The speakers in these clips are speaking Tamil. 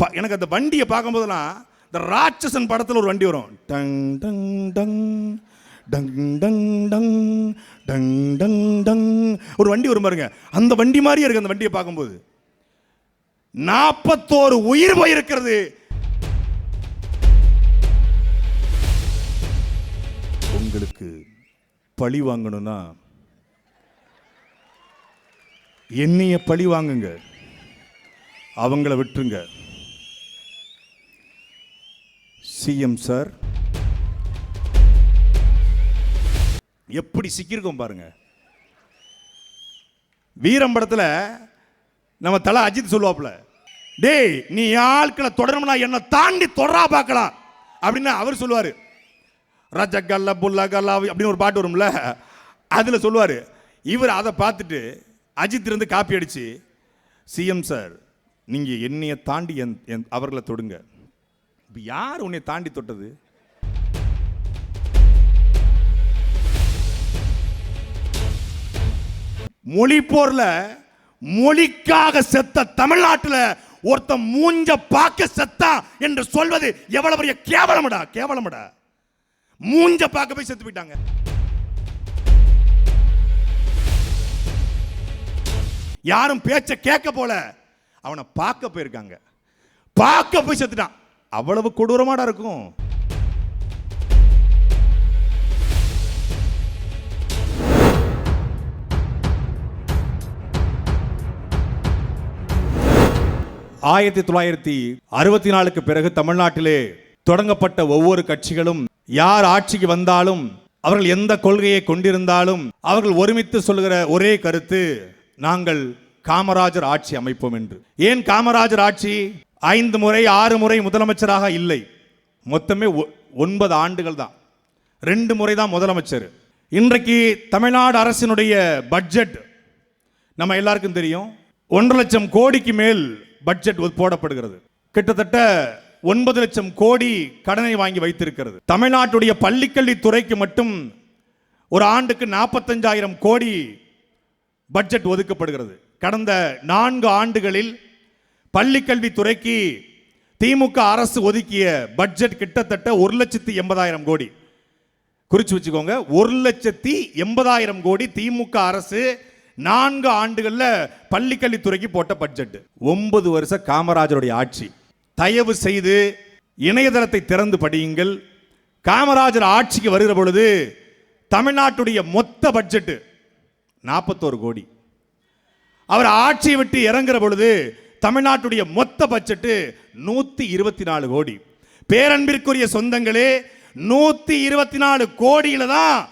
எனக்கு அந்த வண்டியை பார்க்கும்போதெல்லாம் இந்த ராட்சசன் படத்தில் ஒரு வண்டி வரும். டங் டங் டங் டங் டங் டங் டங் டங் டங். ஒரு வண்டி வரும் பாருங்க. அந்த வண்டி மாதிரியே இருக்கு அந்த வண்டியை பார்க்கும்போது. நாற்பத்தோரு உயிர் போயிருக்கிறது. உங்களுக்கு பழி வாங்கணும்னா என்னைய பழி வாங்குங்க. அவங்கள விட்டுருங்க. சிஎம் சார் எப்படி சிக்கியிருக்கோம் பாருங்க. வீரம் படத்தில் நம்ம தலை அஜித் சொல்லுவாப்புல டேய் நீ ஆட்களை தொடரணும்னா என்னை தாண்டி தொடரா பார்க்கலாம். அப்படின்னு அவர் சொல்லுவாரு. ரஜகல்ல புல்லகல்லா அப்படின்னு ஒரு பாட்டு வரும்ல அதில் சொல்லுவார். இவர் அதை பார்த்துட்டு அஜித் இருந்து காப்பி அடிச்சு சிஎம் சார் நீங்கள் என்னையை தாண்டி என் அவர்களை தொடுங்க. இப்போ யார் உன்னை தாண்டி தொட்டது? மொழி போர்ல மொழிக்காக செத்த தமிழ்நாட்டுல ஒருத்தன் மூஞ்ச பார்க்க செத்தா என்று சொல்வது எவ்வளவு பெரிய கேவலமடா கேவலமடா. மூஞ்ச பார்க்க போய் செத்து போயிட்டாங்க. யாரும் பேச்ச கேட்க போல அவனை பார்க்க போயிருக்காங்க. பார்க்க போய் செத்துட்டான். அவ்வளவு கொடூரமாடா இருக்கும். ஆயிரத்தி தொள்ளாயிரத்தி அறுபத்தி நாலுக்கு பிறகு தமிழ்நாட்டிலே தொடங்கப்பட்ட ஒவ்வொரு கட்சிகளும் யார் ஆட்சிக்கு வந்தாலும் அவர்கள் எந்த கொள்கையை கொண்டிருந்தாலும் அவர்கள் ஒருமித்து சொல்கிற ஒரே கருத்து நாங்கள் காமராஜர் ஆட்சி அமைப்போம் என்று. ஏன் காமராஜர் ஆட்சி? ஐந்து முறை ஆறு முறை முதலமைச்சராக இல்லை. மொத்தமே ஒ- ஒன்பது ஆண்டுகள் தான். ரெண்டு முறை தான் முதலமைச்சர். இன்றைக்கு தமிழ்நாடு அரசினுடைய பட்ஜெட் நம்ம எல்லாருக்கும் தெரியும். ஒன்றரை லட்சம் கோடிக்கு மேல் பட்ஜெட் போடப்படுகிறது. கிட்டத்தட்ட ஒன்பது லட்சம் கோடி கடனை வாங்கி வைத்திருக்கிறது. தமிழ்நாட்டுடைய பள்ளிக்கல்வித்துறைக்கு மட்டும் ஒரு ஆண்டுக்கு நாற்பத்தஞ்சாயிரம் கோடி பட்ஜெட் ஒதுக்கப்படுகிறது. கடந்த நான்கு ஆண்டுகளில் பள்ளிக்கல்வித்துறைக்கு திமுக அரசு ஒதுக்கிய பட்ஜெட் கிட்டத்தட்ட ஒரு லட்சத்தி எண்பதாயிரம் கோடி. குறிச்சு வச்சுக்கோங்க ஒரு லட்சத்தி எண்பதாயிரம் கோடி திமுக அரசு நான்கு ஆண்டுகளில் பள்ளிக்கல்வித்துறைக்கு போட்ட பட்ஜெட் ஒன்பது வருஷ காமராஜருடைய ஆட்சி. தயவு செய்து இணையதளத்தை திறந்து படியுங்கள். காமராஜர் ஆட்சிக்கு வருகிற பொழுது தமிழ்நாட்டுடைய மொத்த பட்ஜெட்டு நாற்பத்தோரு கோடி. அவர் ஆட்சியை விட்டு இறங்குற பொழுது தமிழ்நாட்டுடைய மொத்த பட்ஜெட்டு நூத்தி இருபத்தி நாலு கோடி. பேரன்பிற்குரிய சொந்தங்களே நூத்தி இருபத்தி நாலு கோடியில தான்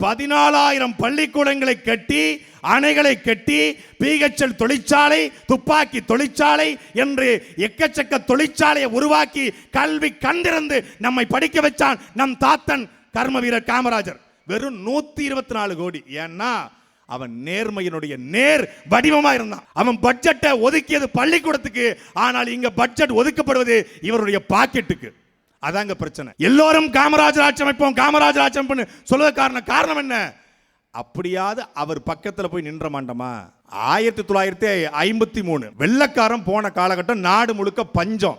பதினாலாயிரம் பள்ளிக்கூடங்களை கட்டி அணைகளை கட்டி பிஹெச்எல் தொழிற்சாலை துப்பாக்கி தொழிற்சாலை என்று எக்கச்சக்க தொழிற்சாலையை உருவாக்கி கல்வி கண்டிருந்து நம்மை படிக்க வச்சான் நம் தாத்தன் கர்ம வீரர் காமராஜர். வெறும் நூற்றி இருபத்தி நாலு கோடி. ஏன்னா அவன் நேர்மையினுடைய நேர் வடிவமா இருந்தான். அவன் பட்ஜெட்டை ஒதுக்கியது பள்ளிக்கூடத்துக்கு ஆனால் இங்க பட்ஜெட் ஒதுக்கப்படுவது இவருடைய பாக்கெட்டுக்கு அதாங்க பிரச்சனை. எல்லோரும் காமராஜர் ஆட்சி அமைப்போம் காமராஜர் ஆட்சி அமைப்பு சொல்லுவ காரணம் காரணம் என்ன? அப்படியாவது அவர் பக்கத்தில் போய் நின்ற மாட்டோமா? ஆயிரத்தி தொள்ளாயிரத்தி ஐம்பத்தி மூணு. வெள்ளக்காரன் போன காலகட்டம் நாடு முழுக்க பஞ்சம்.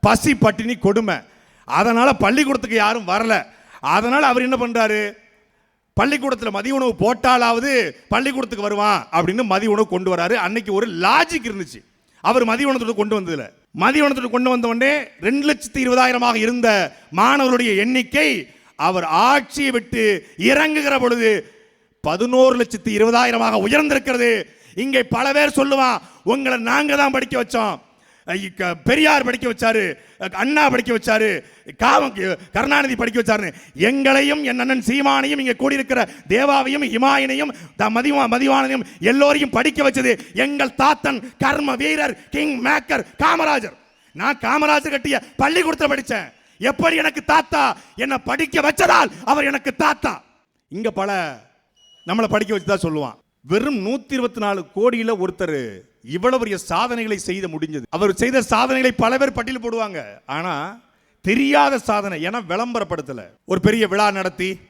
பசி பட்டினி கொடுமை. அதனால பள்ளிக்கூடத்துக்கு யாரும் வரல. அதனால அவர் என்ன பண்றாரு? பள்ளிக்கூடத்தில் மதிய உணவு போட்டாலாவது பள்ளிக்கூடத்துக்கு வருவான் அப்படின்னு மதிய உணவு கொண்டு வராரு. அன்னைக்கு ஒரு லாஜிக் இருந்துச்சு. அவர் மதிய உணவு கொண்டு வந்ததுல. மதிய உணவு கொண்டு வந்தவொடனே ரெண்டு லட்சத்தி இருபதாயிரமாக இருந்த மாணவர்களுடைய எண்ணிக்கை அவர் ஆட்சியை விட்டு இறங்குகிற பொழுது பதினோரு லட்சத்தி இருபதாயிரமாக உயர்ந்திருக்கிறது. இங்கே பல பேர் சொல்லுவான் உங்களை நாங்கள் தான் படிக்க வச்சோம். பெரியார் படிக்க வச்சாரு அண்ணா படிக்க வச்சாரு காவம் கருணாநிதி படிக்க வச்சாருன்னு. எங்களையும் என் அண்ணன் சீமானையும் இங்கே கூடியிருக்கிற தேவாவையும் இமாயனையும் த- மதிவா மதிவானையும் எல்லோரையும் படிக்க வச்சது எங்கள் தாத்தன் கர்ம வீரர் கிங் மேக்கர் காமராஜர். நான் காமராஜர் கட்டிய பள்ளிக்கூடத்தில் படித்தேன் எப்படி எனக்கு தாத்தா என்னை படிக்க வச்சதால் அவர் எனக்கு தாத்தா. இங்க பல நம்மளை படிக்க வச்சு தான் சொல்லுவான். வெறும் நூத்தி இருபத்தி நாலு கோடியில ஒருத்தர் இவ்வளவு பெரிய சாதனைகளை செய்த முடிஞ்சது. அவர் செய்த சாதனைகளை பல பேர் பட்டியல் போடுவாங்க. ஆனா தெரியாத சாதனை ஏன்னா விளம்பரப்படுத்தல. ஒரு பெரிய விழா நடத்தி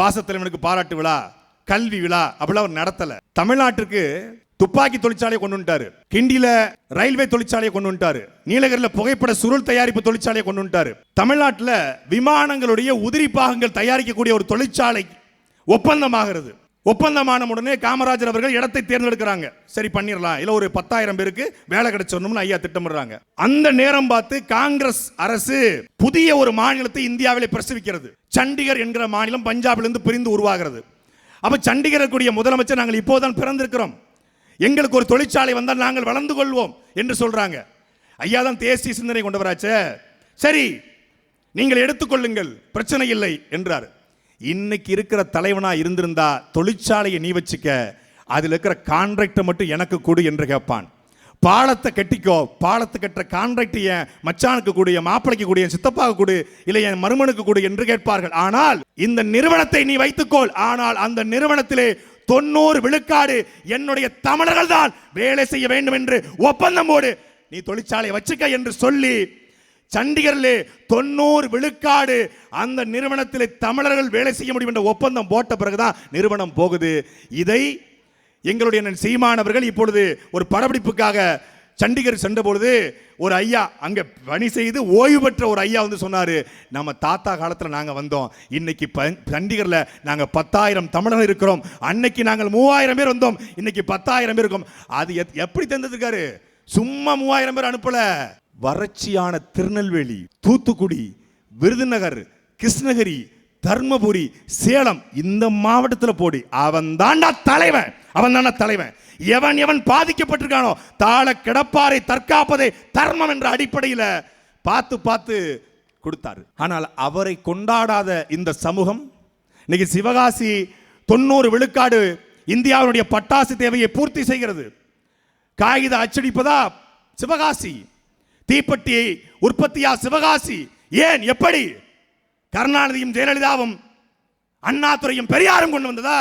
பாசத்தலைவனுக்கு பாராட்டு விழா கல்வி விழா அப்படிலாம் அவர் நடத்தல. தமிழ்நாட்டிற்கு துப்பாக்கி தொழிற்சாலையை கொண்டு வந்துட்டாரு. கிண்டியில ரயில்வே தொழிற்சாலையை கொண்டு வந்துட்டாரு. நீலகிரில புகைப்பட சுருள் தயாரிப்பு தொழிற்சாலையை கொண்டு வந்துட்டாரு. தமிழ்நாட்டில் விமானங்களுடைய உதிரி பாகங்கள் தயாரிக்கக்கூடிய ஒரு தொழிற்சாலை ஒப்பந்தமாகிறது. ஒப்பந்தமான உடனே காமராஜர் அவர்கள் இடத்தை தேர்ந்தெடுக்கிறாங்க. சரி பண்ணிடலாம் இல்லை ஒரு பத்தாயிரம் பேருக்கு வேலை கிடைச்சிடணும்னு ஐயா திட்டமிடுறாங்க. அந்த நேரம் பார்த்து காங்கிரஸ் அரசு புதிய ஒரு மாநிலத்தை இந்தியாவிலே பிரசவிக்கிறது. சண்டிகர் என்கிற மாநிலம் பஞ்சாபிலிருந்து பிரிந்து உருவாகிறது. அப்போ சண்டிகர் கூடிய முதலமைச்சர் நாங்கள் இப்போதான் பிறந்திருக்கிறோம். எங்களுக்கு ஒரு தொழிற்சாலை வந்தால் நாங்கள் வளர்ந்து கொள்வோம் என்று சொல்கிறாங்க ஐயா தான் தேசிய சிந்தனை கொண்டவராச்சே. சரி நீங்கள் எடுத்துக்கொள்ளுங்கள். பிரச்சனை இல்லை என்றார். இன்னைக்கு இருக்கிற தலைவனாக இருந்திருந்தா தொழிற்சாலையை நீ வச்சுக்க அதில் இருக்கிற கான்ட்ராக்டை மட்டும் எனக்கு கொடு என்று கேட்பான். பாலத்தை கட்டிக்கோ பாலத்தை கட்டுற கான்ட்ராக்ட் என் மச்சானுக்கு கொடு என் மாப்பிளைக்கு கொடு என் சித்தப்பாவுக்கு கொடு இல்லை என் மருமனுக்கு கொடு என்று கேட்பார்கள். ஆனால் இந்த நிறுவனத்தை நீ வைத்துக்கொள். ஆனால் அந்த நிறுவனத்திலே தொண்ணூறு விழுக்காடு என்னுடைய தமிழர்கள் தான் வேலை செய்ய வேண்டும் என்று ஒப்பந்தம் போடு. நீ தொழிற்சாலையை வச்சுக்க என்று சொல்லி சண்டிகரிலே தொண்ணூறு விழுக்காடு அந்த நிறுவனத்தில் தமிழர்கள் வேலை செய்ய முடியும் என்ற ஒப்பந்தம் போட்ட பிறகுதான் நிறுவனம் போகுது. இதை எங்களுடைய சீமானவர்கள் இப்பொழுது ஒரு படப்பிடிப்புக்காக சண்டிகர் சென்ற பொழுது ஒரு ஐயா அங்கே பணி செய்து ஓய்வு பெற்ற ஒரு ஐயா வந்து சொன்னார் நம்ம தாத்தா காலத்தில் நாங்கள் வந்தோம். இன்னைக்கு ப- சண்டிகரில் நாங்கள் பத்தாயிரம் தமிழர்கள் இருக்கிறோம். அன்னைக்கு நாங்கள் மூவாயிரம் பேர் வந்தோம். இன்னைக்கு பத்தாயிரம் பேர் இருக்கோம். அது எத்- எப்படி தந்ததுக்காரு சும்மா மூவாயிரம் பேர் அனுப்பல. வறட்சியான திருநெல்வேலி தூத்துக்குடி விருதுநகர் கிருஷ்ணகிரி தர்மபுரி சேலம் இந்த மாவட்டத்தில் போடி. அவன் தாண்டா தலைவன். அவன் தாண்டா தலைவன். எவன் எவன் பாதிக்கப்பட்டிருக்கானோ தாழ கிடப்பாரை தற்காப்பதை தர்மம் என்ற அடிப்படையில் பார்த்து பார்த்து கொடுத்தாரு. ஆனால் அவரை கொண்டாடாத இந்த சமூகம் இன்னைக்கு சிவகாசி தொண்ணூறு விழுக்காடு இந்தியாவுடைய பட்டாசு தேவையை பூர்த்தி செய்கிறது. காகித அச்சடிப்பதா சிவகாசி? தீப்பெட்டி உற்பத்தியா சிவகாசி? ஏன்? எப்படி? கருணாநிதியும் ஜெயலலிதாவும் அண்ணாதுரையும் பெரியாரும் கொண்டு வந்ததா?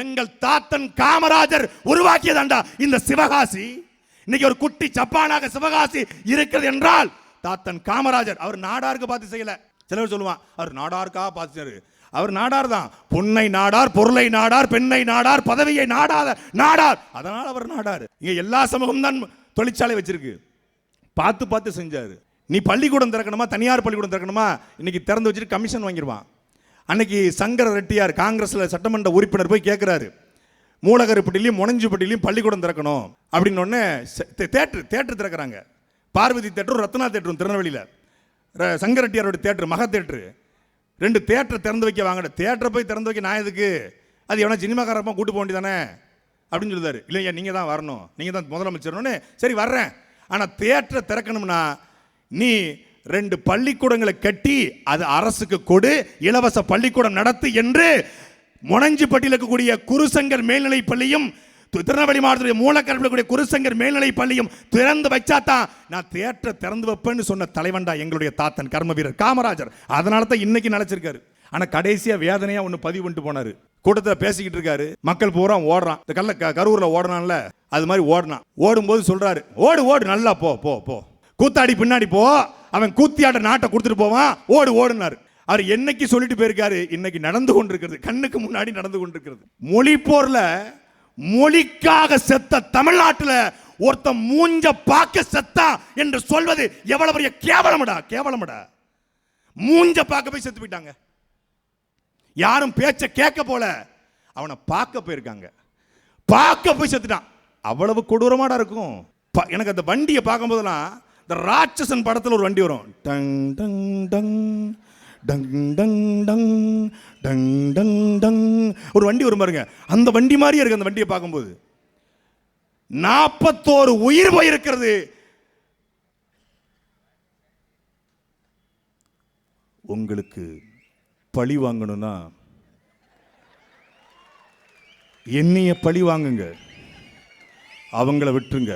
எங்கள் தாத்தன் காமராஜர் உருவாக்கியதாண்டா இந்த சிவகாசி. இன்னைக்கு ஒரு குட்டி சப்பானாக சிவகாசி இருக்கிறது என்றால் தாத்தன் காமராஜர் அவர் நாடாருக்கு பார்த்து செய்யல. சிலர் சொல்லுவான் அவர் நாடாருக்கா? பார்த்து அவர் நாடார் தான். பொன்னை நாடார் பொருளை நாடார் பெண்ணை நாடார் பதவியை நாடாத நாடார். அதனால் அவர் நாடார். இங்கே எல்லா சமூகம் தான் தொழிற்சாலை வச்சிருக்கு. பார்த்து பார்த்து செஞ்சார். நீ பள்ளிக்கூடம் திறக்கணுமா? தனியார் பள்ளிக்கூடம் திறக்கணுமா? இன்னைக்கு திறந்து வச்சுட்டு கமிஷன் வாங்கிடுவான் அன்னைக்கு சங்கர ரெட்டியார் காங்கிரஸில் சட்டமன்ற உறுப்பினர் போய் கேட்குறாரு மூலகருப்பட்டிலையும் முனஞ்சிப்பட்டிலையும் பள்ளிக்கூடம் திறக்கணும். அப்படின்னு உடனே தேட்டர் தேட்டர் திறக்கிறாங்க. பார்வதி தேட்டரும் ரத்னா தேட்டரும் திருநெல்வேலியில். சங்கரட்டியாரோட ரெட்டியாரோட தேட்டர் மக தேட்டரு. ரெண்டு தேட்டரை திறந்து வைக்க வாங்கின தேட்டரை போய் திறந்து வைக்க நான் எதுக்கு? அது எவனா சினிமாக்காரப்பா கூட்டு போக வேண்டியதானே? அப்படின்னு சொல்லுதாரு. இல்லையா நீங்கள் தான் வரணும். நீங்கள் தான் முதலமைச்சர்னு சரி வர்றேன். ஆனால் தேட்டரை திறக்கணும்னா நீ ரெண்டு பள்ளிக்கூடங்களை கட்டி அது அரசுக்கு கொடு இலவச பள்ளிக்கூடம் நடத்து என்று முனஞ்சிப்பட்டியில் இருக்கக்கூடிய குருசங்கர் மேல்நிலைப் பள்ளியும் திருநெல்வேலி மாவட்டத்துடைய மூலக்கரப்பில் இருக்கக்கூடிய குருசங்கர் மேல்நிலைப் பள்ளியும் திறந்து வச்சா தான் நான் தேட்டரை திறந்து வைப்பேன்னு சொன்ன தலைவன்டா எங்களுடைய தாத்தன் கர்ம வீரர் காமராஜர். அதனால தான் இன்னைக்கு நினைச்சிருக்காரு. ஆனால் கடைசியாக வேதனையாக ஒன்று பதிவு பண்ணிட்டு போனார். கூட்டத்தில் பேசிக்கிட்டு இருக்காரு. மக்கள் பூரா ஓடுறான். இந்த கல்ல க- கரூர்ல ஓடுறான்ல அது மாதிரி ஓடுனான். ஓடும்போது சொல்றாரு ஓடு ஓடு நல்லா போ போ போ. கூத்தாடி பின்னாடி போ. அவன் கூத்தியாட்ட நாட்டை கொடுத்துட்டு போவான். ஓடு ஓடுனாரு. அவர் என்னைக்கு சொல்லிட்டு போயிருக்காரு? இன்னைக்கு நடந்து கொண்டிருக்கிறது கண்ணுக்கு முன்னாடி நடந்து கொண்டிருக்கிறது. மொழி போர்ல மொழிக்காக செத்த தமிழ்நாட்டில் ஒருத்தன் மூஞ்ச பார்க்க செத்தா என்று சொல்வது எவ்வளவு பெரிய கேவலமடா கேவலமடா. மூஞ்ச பார்க்க போய் செத்து போயிட்டாங்க. யாரும் பேச்சை கேட்க போல. அவனை பார்க்க போயிருக்காங்க. பார்க்க போய் செத்துட்டான். அவ்வளவு கொடூரமாடா இருக்கும். ப- எனக்கு அந்த வண்டியை பார்க்கும்போதெல்லாம் இந்த ராட்சசன் படத்தில் ஒரு வண்டி வரும். டங் டங் டங் டங் டங் டங் டங் டங் டங். ஒரு வண்டி வரும் பாருங்க. அந்த வண்டி மாதிரியே இருக்கு அந்த வண்டியை பார்க்கும்போது. நாற்பத்தோரு உயிர் போயிருக்கிறது. உங்களுக்கு பழி வாங்கணும்னா என்னைய பழி வாங்குங்க. அவங்கள விட்டுருங்க.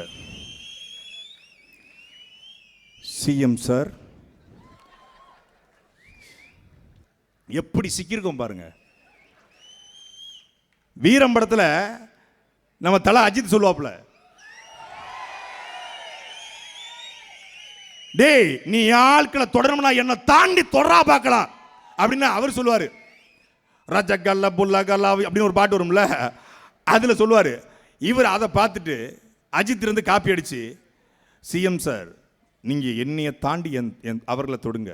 சிஎம் சார் எப்படி சிக்கியிருக்கோம் பாருங்க. வீரம் படத்தில் நம்ம தலை அஜித் சொல்லுவாப்புல. டேய் நீ ஆட்களை தொடரணும்னா என்னை தாண்டி தொடரா பார்க்கலாம். அப்படின்னு அவர் சொல்லுவாரு ரஜகல்ல புல்லகல்லா அப்படின்னு ஒரு பாட்டு வரும்ல அதில் சொல்லுவார் இவர் அதை பார்த்துட்டு அஜித் இருந்து காப்பி அடிச்சு சிஎம் சார் நீங்கள் என்னையை தாண்டி என் என் அவர்களை தொடுங்க.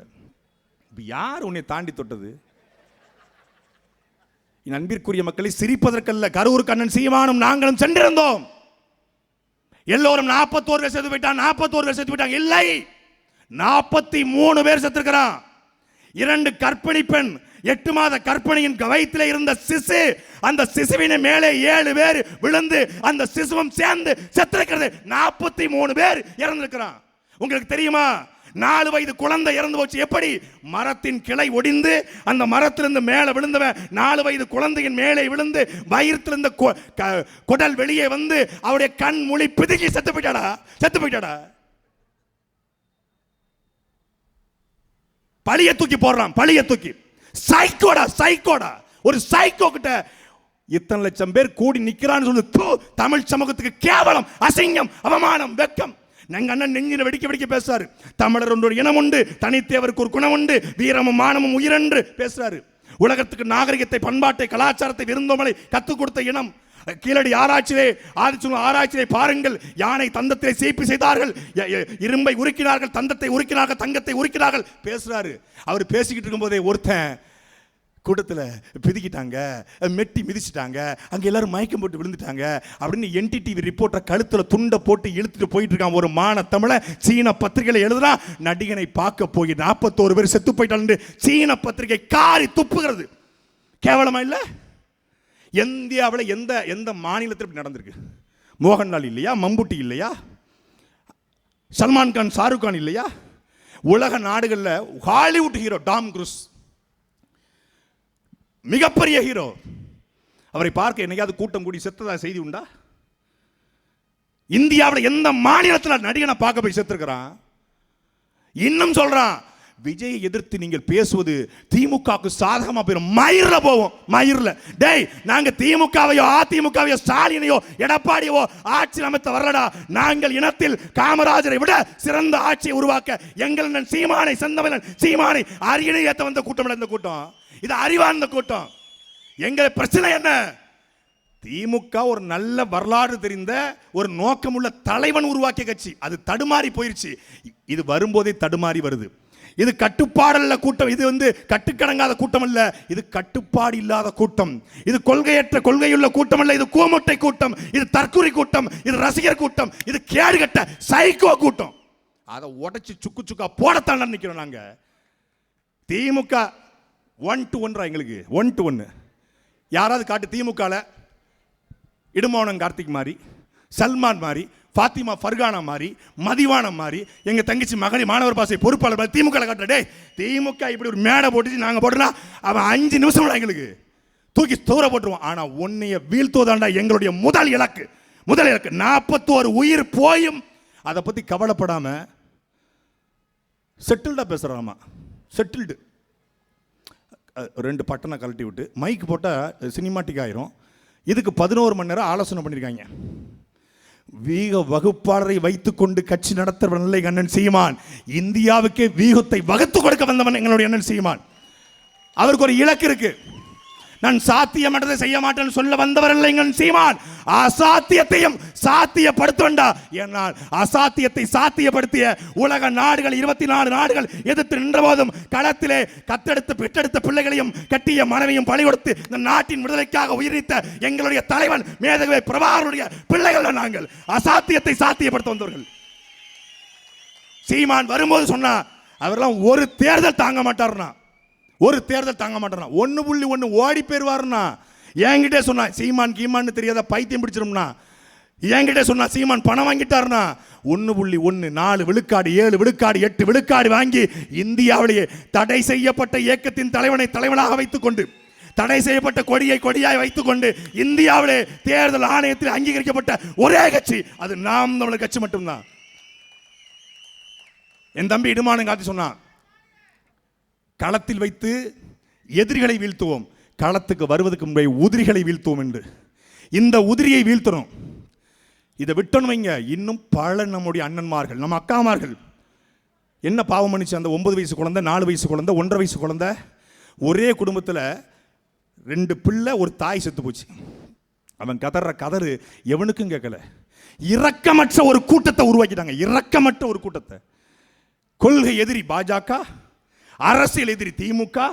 இப்போ யார் உன்னை தாண்டி தொட்டது? என் அன்பிற்குரிய மக்களை சிரிப்பதற்கல்ல கரூர் கண்ணன் சீமானும் நாங்களும் சென்றிருந்தோம். எல்லோரும் நாற்பத்தோரு பேர் செத்து போயிட்டான் நாற்பத்தோரு பேர் செத்து போயிட்டாங்க இல்லை நாற்பத்தி மூணு பேர் செத்துருக்கிறான். இரண்டு கற்பிணி பெண் எட்டு மாத கற்பனையின் வயிற்றில இருந்த சிசு அந்த சிசுவின் மேலே ஏழு பேர் விழுந்து அந்த சிசுவும் சேர்ந்து செத்திருக்கிறது. நாற்பத்தி மூணு பேர் இறந்திருக்கிறான். உங்களுக்கு தெரியுமா? நாலு வயது குழந்தை இறந்து போச்சு. எப்படி? மரத்தின் கிளை ஒடிந்து அந்த மரத்திலிருந்து மேலே விழுந்தவன் நாலு வயது குழந்தையின் மேலே விழுந்து வயிற்றிலிருந்து கொ- க- குடல் வெளியே வந்து அவருடைய கண் மொழி பிதுங்கி செத்து போயிட்டாடா? செத்து போயிட்டாடா? பழிய தூக்கி போடுறான் பழிய தூக்கி. சைக்கோடா சைக்கோடா. ஒரு சைக்கோ கிட்ட இத்தனை லட்சம் பேர் கூடி நிற்கிறான்னு சொல்லி. தூ, தமிழ் சமூகத்துக்கு கேவலம் அசிங்கம் அவமானம் வெக்கம். எங்க அண்ணன் நெஞ்சில வெடிக்க வெடிக்க பேசுறாரு. தமிழர் ஒன்று இனம் உண்டு தனித்தேவருக்கு ஒரு குணம் உண்டு வீரமும் மானமும் உயிரென்று பேசுறாரு. உலகத்துக்கு நாகரிகத்தை பண்பாட்டை கலாச்சாரத்தை விருந்தோமலை கற்றுக் கொடுத்த இனம் கீழடி ஆராய்ச்சியிலே ஆதிச்சுள்ள ஆராய்ச்சியிலே பாருங்கள். யானை தந்தத்திலே சீப்பி செய்தார்கள். இரும்பை உருக்கினார்கள் தந்தத்தை உருக்கினார்கள் தங்கத்தை உருக்கினார்கள். பேசுறாரு. அவர் பேசிக்கிட்டு இருக்கும்போதே ஒருத்தன் கூட்டத்தில் பிதுக்கிட்டாங்க மெட்டி மிதிச்சிட்டாங்க அங்கே எல்லாரும் மயக்கம் போட்டு விழுந்துட்டாங்க அப்படின்னு என்டிடிவி ரிப்போர்ட்டை கழுத்தில் துண்டை போட்டு இழுத்துட்டு போயிட்டு இருக்கான் ஒரு மான தமிழை சீன பத்திரிகையில் எழுதுனா நடிகனை பார்க்க போய் நாற்பத்தோரு பேர் செத்து போயிட்டான்னு சீன பத்திரிகை காரி துப்புகிறது. கேவலமா இல்லை? இந்தியாவில் எந்த எந்த மாநிலத்தில் இப்படி நடந்திருக்கு? மோகன்லால் இல்லையா? மம்புட்டி இல்லையா? சல்மான் கான் ஷாருக் கான் இல்லையா? உலக நாடுகளில் ஹாலிவுட் ஹீரோ டாம் குரூஸ். மிகப்பெரிய ஹீரோ. அவரை பார்க்க என்னைக்காவது கூட்டம் கூடி செத்ததா செய்தி உண்டா? இந்தியாவில் எந்த மாநிலத்தில் நடிகனை பார்க்க போய் செத்துருக்கிறான்? இன்னும் சொல்கிறான் விஜயை எதிர்த்து நீங்கள் பேசுவது திமுகவுக்கு சாதகமாக போயிடும் மயிரில் போவோம் மயிரில். டேய் நாங்கள் திமுகவையோ அதிமுகவையோ ஸ்டாலினையோ எடப்பாடியோ ஆட்சி அமைத்த வரலடா நாங்கள் இனத்தில் காமராஜரை விட சிறந்த ஆட்சியை உருவாக்க எங்கள் சீமானை செந்தமிழன் சீமானை அரியணை ஏற்ற வந்த கூட்டம் இந்த கூட்டம். இது அறிவார்ந்த கூட்டம். எங்கள் பிரச்சனை என்ன? திமுக ஒரு நல்ல வரலாறு தெரிந்த ஒரு நோக்கமுள்ள தலைவன் உருவாக்கிய கட்சி. அது தடுமாறி போயிருச்சு. இது வரும்போதே தடுமாறி வருது. இது கட்டுப்பாடல்ல கூட்டம். இது வந்து கட்டுக்கடங்காத கூட்டம் அல்ல இது கட்டுப்பாடு இல்லாத கூட்டம். இது கொள்கையற்ற கொள்கையுள்ள கூட்டம் அல்ல இது கூமுட்டை கூட்டம். இது தற்குறி கூட்டம். இது ரசிகர் கூட்டம். இது கேடுகட்ட சைக்கோ கூட்டம். அதை உடைச்சு சுக்கு சுக்கா போடத்தான் நினைக்கிறோம் நாங்க. திமுக ஒன் டு ஒன்றா எங்களுக்கு. ஒன் டு ஒன்று யாராவது காட்டு திமுகவில் இடுமோனம் கார்த்திக் மாதிரி சல்மான் மாதிரி ஃபாத்திமா ஃபர்கானா மாதிரி மதிவானம் மாதிரி எங்கள் தங்கச்சி மகளிர் மாணவர் பாசை பொறுப்பாளர் மாதிரி திமுக காட்டுற டேய் திமுக இப்படி ஒரு மேடை போட்டுச்சு நாங்கள் போட்டோம்னா அவன் அஞ்சு நிமிஷம் எங்களுக்கு. தூக்கி தூர போட்டுருவான். ஆனால் உன்னைய வீழ்த்துவதாண்டா எங்களுடைய முதல் இலக்கு. முதல் இலக்கு நாற்பத்தோரு உயிர் போயும். அதை பற்றி கவலைப்படாமல் செட்டில்டா பேசுகிறாமா செட்டில்டு ரெண்டு பட்டனை கழட்டி விட்டு மைக் போட்டால் சினிமாட்டிக் ஆயிரும். இதுக்கு பதினோரு மணி நேரம் ஆலோசனை பண்ணியிருக்காங்க வீக வகுப்பாளரை வைத்துக்கொண்டு கட்சி நடத்துறவன் இல்லை அண்ணன் சீமான். இந்தியாவுக்கே வீகத்தை வகுத்து கொடுக்க வந்தவன் எங்களுடைய அண்ணன் சீமான். அவருக்கு ஒரு இலக்கு இருக்கு. நான் சாத்தியமற்றதை செய்ய மாட்டேன்னு சொல்ல வந்தவர் இல்லைங்க சீமான். அசாத்தியத்தையும் சாத்தியப்படுத்துவண்டா. என்னால் அசாத்தியத்தை சாத்தியப்படுத்திய உலக நாடுகள் இருபத்தி நாலு நாடுகள் எதிர்த்து நின்ற போதும் களத்திலே கத்தெடுத்து பெற்றெடுத்த பிள்ளைகளையும் கட்டிய மனைவியும் பழி கொடுத்து இந்த நாட்டின் விடுதலைக்காக உயிரித்த எங்களுடைய தலைவன் மேதகவே பிரபாகருடைய பிள்ளைகள் நாங்கள். அசாத்தியத்தை சாத்தியப்படுத்த வந்தவர்கள். சீமான் வரும்போது சொன்னா அவரெல்லாம் ஒரு தேர்தல் தாங்க மாட்டார்னா ஒரு தேர்தல் தாங்க மாட்டார்னா ஒன்று புள்ளி ஒன்று ஓடி போயிடுவாருண்ணா என்கிட்டே சொன்னா சீமான் கீமான்னு தெரியாத பைத்தியம் பிடிச்சிரும்னா என்கிட்ட சொன்னா சீமான் பணம் வாங்கிட்டார்னா ஒன்று புள்ளி ஒன்று நாலு விழுக்காடு ஏழு விழுக்காடு எட்டு விழுக்காடு வாங்கி இந்தியாவிலேயே தடை செய்யப்பட்ட இயக்கத்தின் தலைவனை தலைவனாக வைத்துக்கொண்டு தடை செய்யப்பட்ட கொடியை கொடியாய் வைத்துக்கொண்டு இந்தியாவிலே தேர்தல் ஆணையத்தில் அங்கீகரிக்கப்பட்ட ஒரே கட்சி அது நாம் தமிழர் கட்சி மட்டும்தான். என் தம்பி இடுமானம் காத்தி சொன்னான் களத்தில் வைத்து எதிரிகளை வீழ்த்துவோம். களத்துக்கு வருவதற்கு முன்பே உதிரிகளை வீழ்த்துவோம் என்று. இந்த உதிரியை வீழ்த்தணும். இதை விட்டணும் வைங்க. இன்னும் பல நம்முடைய அண்ணன்மார்கள் நம்ம அக்காமார்கள். என்ன பாவம் பண்ணிச்சு? அந்த ஒன்பது வயசு குழந்தை நாலு வயசு குழந்தை ஒன்றரை வயசு குழந்தை. ஒரே குடும்பத்தில் ரெண்டு பிள்ளை ஒரு தாய் செத்து போச்சு. அவன் கதற கதறு எவனுக்கும் கேட்கல. இரக்கமற்ற ஒரு கூட்டத்தை உருவாக்கிட்டாங்க. இரக்கமற்ற ஒரு கூட்டத்தை. கொள்கை எதிரி பாஜக அரசியல் எதிரி திமுக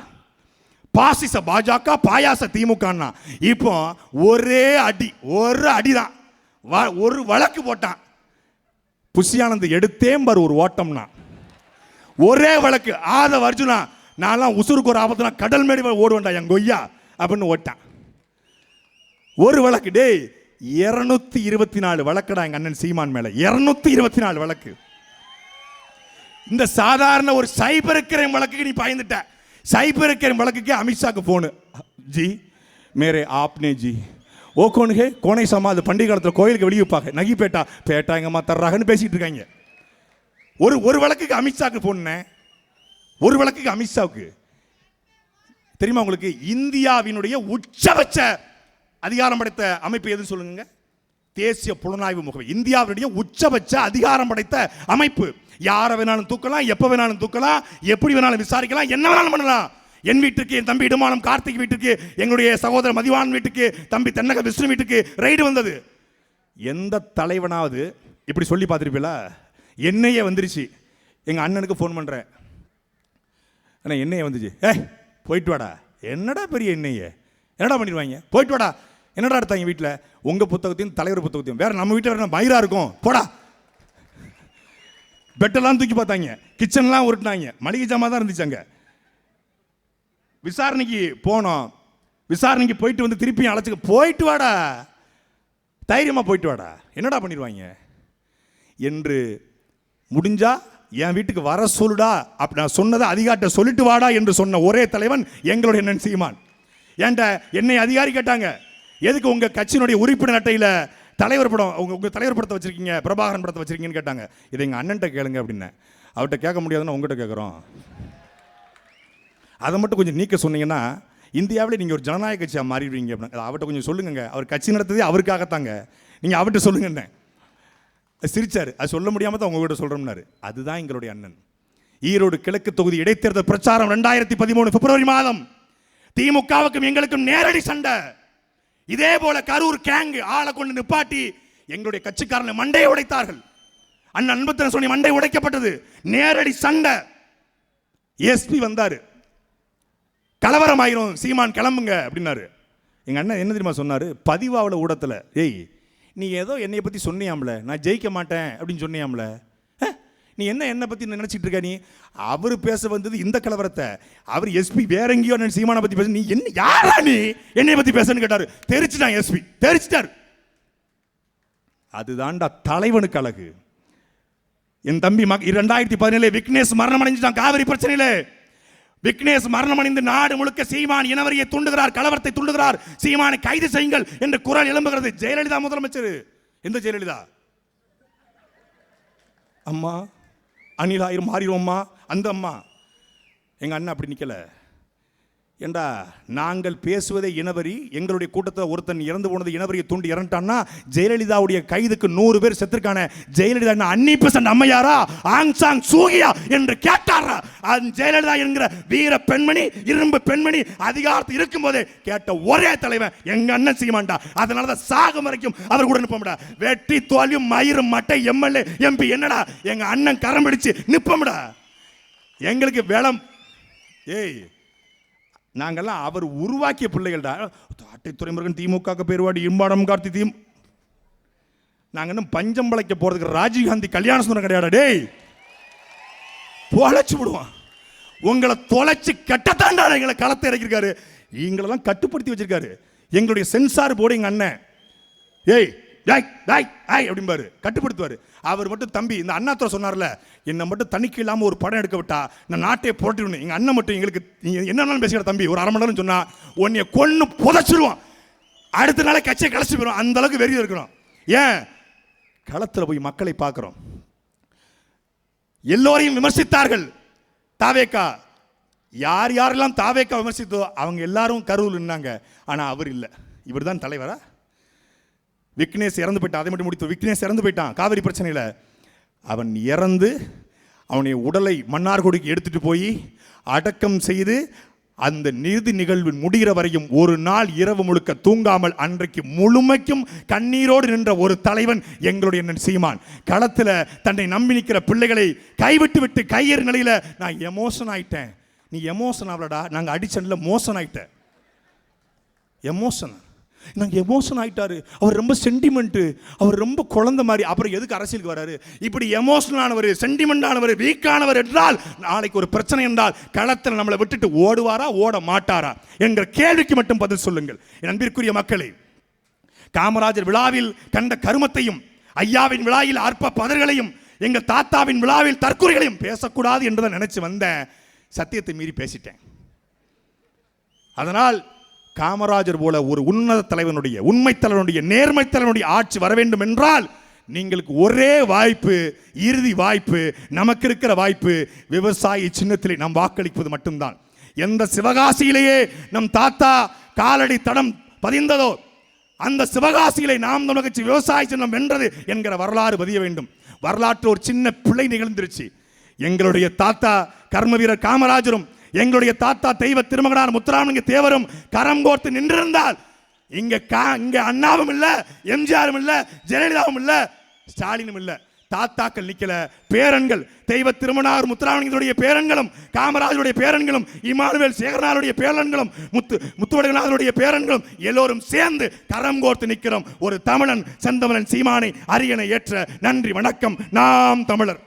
பாசிச பாஜக பாயாச திமுகன்னா இப்போ ஒரே அடி ஒரு அடிதான். வ- ஒரு வழக்கு போட்டான். புஷியானந்த் எடுத்தேம்பார் ஒரு ஓட்டம்னா. ஒரே வழக்கு ஆத அர்ஜுனா நான்லாம் உசுருக்கு ஒரு ஆபத்துனா கடல் மேடி ஓடுவேன்டா என் கொய்யா அப்படின்னு ஓட்டான். ஒரு வழக்கு டேய் இருநூத்தி இருபத்தி நாலு வழக்குடா எங்கள் அண்ணன் சீமான் மேலே. இருநூத்தி இருபத்தி நாலு வழக்கு. இந்த சாதாரண ஒரு சைபர் கிரைம் வழக்குக்கு நீ பயந்துட்ட. சைபர் கிரைம் வழக்குக்கே அமித்ஷாக்கு போனு ஜி மேரே ஆப்னே ஜி. ஓ கோனுகே ஹே கோனை சமா அது பண்டிகை காலத்தில் கோயிலுக்கு வெளியே வைப்பாங்க நகி பேட்டா பேட்டா எங்கம்மா தர்றாங்கன்னு பேசிகிட்டு இருக்காங்க. ஒரு ஒரு வழக்குக்கு அமித்ஷாக்கு போனேன் ஒரு வழக்குக்கு அமித்ஷாவுக்கு. தெரியுமா உங்களுக்கு? இந்தியாவினுடைய உச்சபட்ச அதிகாரம் படைத்த அமைப்பு எதுன்னு சொல்லுங்க. தேசிய புலனாய்வு முகமை இந்தியாவினுடைய உச்சபட்ச அதிகாரம் படைத்த அமைப்பு. யாரை வேணாலும் தூக்கலாம் எப்போ வேணாலும் தூக்கலாம் எப்படி வேணாலும் விசாரிக்கலாம் என்ன வேணாலும் பண்ணலாம். என் வீட்டுக்கு என் தம்பி இடுமானம் கார்த்திக் வீட்டுக்கு எங்களுடைய சகோதரர் மதிவான் வீட்டுக்கு தம்பி தென்னக விஷ்ணு வீட்டுக்கு ரைடு வந்தது. எந்த தலைவனாவது இப்படி சொல்லி பார்த்துருப்பீங்களா? என்னையே வந்துருச்சு. எங்கள் அண்ணனுக்கு ஃபோன் பண்ணுறேன் அண்ணா என்னையே வந்துச்சு. ஏய் போயிட்டு வாடா. என்னடா பெரிய என்னையே? என்னடா பண்ணிடுவாங்க போயிட்டு வாடா. என்னடா எடுத்தாங்க வீட்டில் உங்கள் புத்தகத்தையும் தலைவர் புத்தகத்தையும். வேறு நம்ம வீட்டில் வேறு மயிரா இருக்கும். போடா. பெட்டெல்லாம் தூக்கி பார்த்தாங்க. கிச்சன்லாம் உருட்டினாங்க. மளிகை ஜாமான் தான் இருந்துச்சு அங்கே. விசாரணைக்கு போனோம். விசாரணைக்கு போயிட்டு வந்து திருப்பியும் அழைச்சிக்க போயிட்டு வாடா. தைரியமாக போயிட்டு வாடா. என்னடா பண்ணிடுவாங்க? என்று முடிஞ்சா என் வீட்டுக்கு வர சொல்லுடா. அப்படி நான் சொன்னதை அதிகாரிட்ட சொல்லிட்டு வாடா என்று சொன்ன ஒரே தலைவன் எங்களுடைய அண்ணன் சீமான் ஏன்ட்ட என்னை அதிகாரி கேட்டாங்க? எதுக்கு உங்கள் கட்சியினுடைய உறுப்பினர் அட்டையில் தலைவர் படம் உங்கள் உங்கள் தலைவர் படத்தை வச்சுருக்கீங்க பிரபாகரன் படத்தை வச்சுருக்கீங்கன்னு கேட்டாங்க. இதை எங்கள் அண்ணன்ட்ட கேளுங்க அப்படின்னேன் அவர்கிட்ட கேட்க முடியாதுன்னு உங்கள்கிட்ட கேட்குறோம். அதை மட்டும் கொஞ்சம் நீக்க சொன்னீங்கன்னா இந்தியாவில் நீங்கள் ஒரு ஜனநாயக கட்சியாக மாறிடுவீங்க அப்படின்னு. அவர்கிட்ட கொஞ்சம் சொல்லுங்க அவர் கட்சி நடத்ததே அவருக்காகத்தாங்க. நீங்கள் அவர்கிட்ட சொல்லுங்க என்ன சிரிச்சார். அது சொல்ல முடியாமல் தான் உங்ககிட்ட சொல்கிறோம்னாரு அதுதான் எங்களுடைய அண்ணன். ஈரோடு கிழக்கு தொகுதி இடைத்தேர்தல் பிரச்சாரம் ரெண்டாயிரத்தி பதிமூணு பிப்ரவரி மாதம். திமுகவுக்கும் எங்களுக்கும் நேரடி சண்டை. இதே போல கரூர் கேங்கு ஆளை கொண்டு நிப்பாட்டி எங்களுடைய கட்சிக்காரனை மண்டையை உடைத்தார்கள். அண்ணன் அன்புத்தன் சொல்லி மண்டை உடைக்கப்பட்டது. நேரடி சண்டை. எஸ்பி வந்தார். கலவரம் ஆயிரும் சீமான் கிளம்புங்க அப்படின்னாரு. எங்கள் அண்ணன் என்ன தெரியுமா சொன்னார்? பதிவாவில் ஊடத்தில் ஏய் நீ ஏதோ என்னை பற்றி சொன்னியாம்ல? நான் ஜெயிக்க மாட்டேன் அப்படின்னு சொன்னியாம்ல? நீ என்ன என்னை பற்றி நினைச்சிட்டு இருக்க நீ? அவர் பேச வந்தது இந்த கலவரத்தை. அவர் எஸ்பி வேற எங்கேயோ சீமானை பற்றி பேச நீ என்ன யாரா நீ? என்னை பற்றி பேசன்னு கேட்டார். தெரிச்சுட்டான் எஸ்பி தெரிச்சிட்டார். அதுதான்டா தலைவனுக்கு அழகு. என் தம்பி மக இரண்டாயிரத்தி பதினேழு விக்னேஷ் மரணம் அடைஞ்சிட்டான் காவிரி பிரச்சனையில. விக்னேஷ் மரணம் அடைந்து நாடு முழுக்க சீமான் இனவரியை தூண்டுகிறார் கலவரத்தை தூண்டுகிறார். சீமானை கைது செய்யுங்கள் என்று குரல் எழும்புகிறது ஜெயலலிதா முதலமைச்சர். எந்த ஜெயலலிதா? அம்மா. அணிலாயிரம் மாறிடுவோம்மா. அந்த அம்மா. எங்கள் அண்ணன் அப்படி நிற்கலை ஏண்டா நாங்கள் பேசுவதே இனவரி எங்களுடைய கூட்டத்தில் ஒருத்தன் இறந்து போனது இனவரியை தூண்டி இறந்துட்டான்னா ஜெயலலிதாவுடைய கைதுக்கு நூறு பேர் செத்துருக்கான. ஜெயலலிதா என்ன அன்னி பெசன்ட் அம்மையாரா? ஆங் சாங் சூகியா என்று கேட்டாரா? அந்த ஜெயலலிதா என்கிற வீர பெண்மணி இரும்பு பெண்மணி அதிகாரத்தில் இருக்கும்போதே கேட்ட ஒரே தலைவன் எங்க அண்ணன் சீமான்டா. அதனால தான் சாகம் வரைக்கும் அவர் கூட நிற்போம்டா வெற்றி தோல்வியும் மயிரும் மட்டை எம்எல்ஏ எம்பி என்னடா? எங்க அண்ணன் கரம் பிடிச்சு நிற்போம்டா எங்களுக்கு வேளம். ஏய் நாங்கெல்லாம் அவர் உருவாக்கிய பிள்ளைகள்டா. தாட்டை துறைமுருகன் திமுக பேருவாடி இம்பாடம் கார்த்தி தீம். நாங்கள் இன்னும் பஞ்சம் பழைக்க போகிறதுக்கு ராஜீவ்காந்தி கல்யாண சுந்தரம் கிடையாது டேய்? தொலைச்சு விடுவான். உங்களை தொலைச்சு கட்டத்தாண்டா எங்களை களத்தை இறக்கிருக்காரு எங்களெல்லாம் கட்டுப்படுத்தி வச்சிருக்காரு. எங்களுடைய சென்சார் போர்டு எங்கள் அண்ணன். ஏய் டாய் டாய் ஆய் அப்படிம்பாரு. கட்டுப்படுத்துவார். அவர் மட்டும் தம்பி இந்த அண்ணாத்துறை சொன்னார்ல என்னை மட்டும் தணிக்கை இல்லாமல் ஒரு படம் எடுக்க விட்டா நான் நாட்டையே புரட்டிடணும் எங்கள் அண்ணன் மட்டும் எங்களுக்கு நீங்கள் என்னன்னாலும் பேசுகிற தம்பி ஒரு அரை மணி நேரம் சொன்னால் உன்னைய கொன்று புதைச்சிருவான். அடுத்த நாளே கட்சியை கழிச்சு போயிடும் அந்த அளவுக்கு வெறிய இருக்கிறோம். ஏன்? களத்தில் போய் மக்களை பார்க்குறோம். எல்லோரையும் விமர்சித்தார்கள். தாவேக்கா யார் யாரெல்லாம் தாவேக்கா விமர்சித்தோ அவங்க எல்லாரும் கருவில் நின்னாங்க. ஆனால் அவர் இல்லை. இவர் தான் தலைவரா? விக்னேஷ் இறந்து போயிட்டான். அதை மட்டும் முடித்து விக்னேஷ் இறந்து போயிட்டான். காவிரி பிரச்சனையில். அவன் இறந்து அவனுடைய உடலை மன்னார்குடிக்கு எடுத்துகிட்டு போய் அடக்கம் செய்து அந்த நிறுதி நிகழ்வு முடிகிற வரையும் ஒரு நாள் இரவு முழுக்க தூங்காமல் அன்றைக்கு முழுமைக்கும் கண்ணீரோடு நின்ற ஒரு தலைவன் எங்களுடைய சீமான். களத்தில் தன்னை நம்பி நிற்கிற பிள்ளைகளை கைவிட்டு விட்டு கையேறு நிலையில் நான் எமோஷன் ஆயிட்டேன். நீ எமோஷன் ஆகலடா. நாங்கள் அடிச்சனில் மோசன் ஆயிட்டேன் எமோஷன். நாங்கள் எமோஷன் ஆயிட்டாரு. அவர் ரொம்ப சென்டிமெண்ட்டு அவர் ரொம்ப குழந்தை மாதிரி. அப்புறம் எதுக்கு அரசியலுக்கு வராரு? இப்படி எமோஷனல் ஆனவர் சென்டிமெண்ட் ஆனவர் வீக்கானவர் என்றால் நாளைக்கு ஒரு பிரச்சனை என்றால் களத்தில் நம்மளை விட்டுட்டு ஓடுவாரா ஓட மாட்டாரா என்கிற கேள்விக்கு மட்டும் பதில் சொல்லுங்கள். என் அன்பிற்குரிய மக்களே காமராஜர் விழாவில் கண்ட கருமத்தையும் ஐயாவின் விழாவில் அற்ப பதர்களையும் எங்கள் தாத்தாவின் விழாவில் தற்கொலைகளையும் பேசக்கூடாது என்றுதான் நினைச்சு வந்தேன் சத்தியத்தை மீறி பேசிட்டேன். அதனால் காமராஜர் போல ஒரு உன்னத தலைவனுடைய உண்மை தலைவனுடைய நேர்மை தலைவனுடைய ஆட்சி வர வேண்டும் என்றால் நீங்களுக்கு ஒரே வாய்ப்பு இறுதி வாய்ப்பு நமக்கு இருக்கிற வாய்ப்பு விவசாயி சின்னத்திலே நாம் வாக்களிப்பது மட்டும்தான். எந்த சிவகாசியிலேயே நம் தாத்தா காலடி தடம் பதிந்ததோ அந்த சிவகாசியிலே நாம் நமக்கு விவசாய சின்னம் வென்றது என்கிற வரலாறு பதிய வேண்டும். வரலாற்று ஒரு சின்ன பிள்ளை நிகழ்ந்துருச்சு. எங்களுடைய தாத்தா கர்ம வீரர் காமராஜரும் எங்களுடைய தாத்தா தெய்வ திருமகனார் முத்துராமலிங்க தேவரும் கரம் கோர்த்து நின்றிருந்தால் இங்க கா இங்க அண்ணாவும் இல்ல எம்ஜிஆரும் இல்ல ஜெயலலிதாவும் இல்ல ஸ்டாலினும் இல்ல. தாத்தாக்கள் நிக்கல. பேரன்கள் தெய்வ திருமணார் முத்துராமலிங்கத்துடைய பேரன்களும் காமராஜருடைய பேரன்களும் இமானுவேல் சேகரனாருடைய பேரன்களும் முத்து முத்துவடகநாதருடைய பேரன்களும் எல்லோரும் சேர்ந்து கரம் கோர்த்து நிற்கிறோம் ஒரு தமிழன் செந்தமிழன் சீமானை அரியணை ஏற்ற நன்றி வணக்கம். நாம் தமிழர்.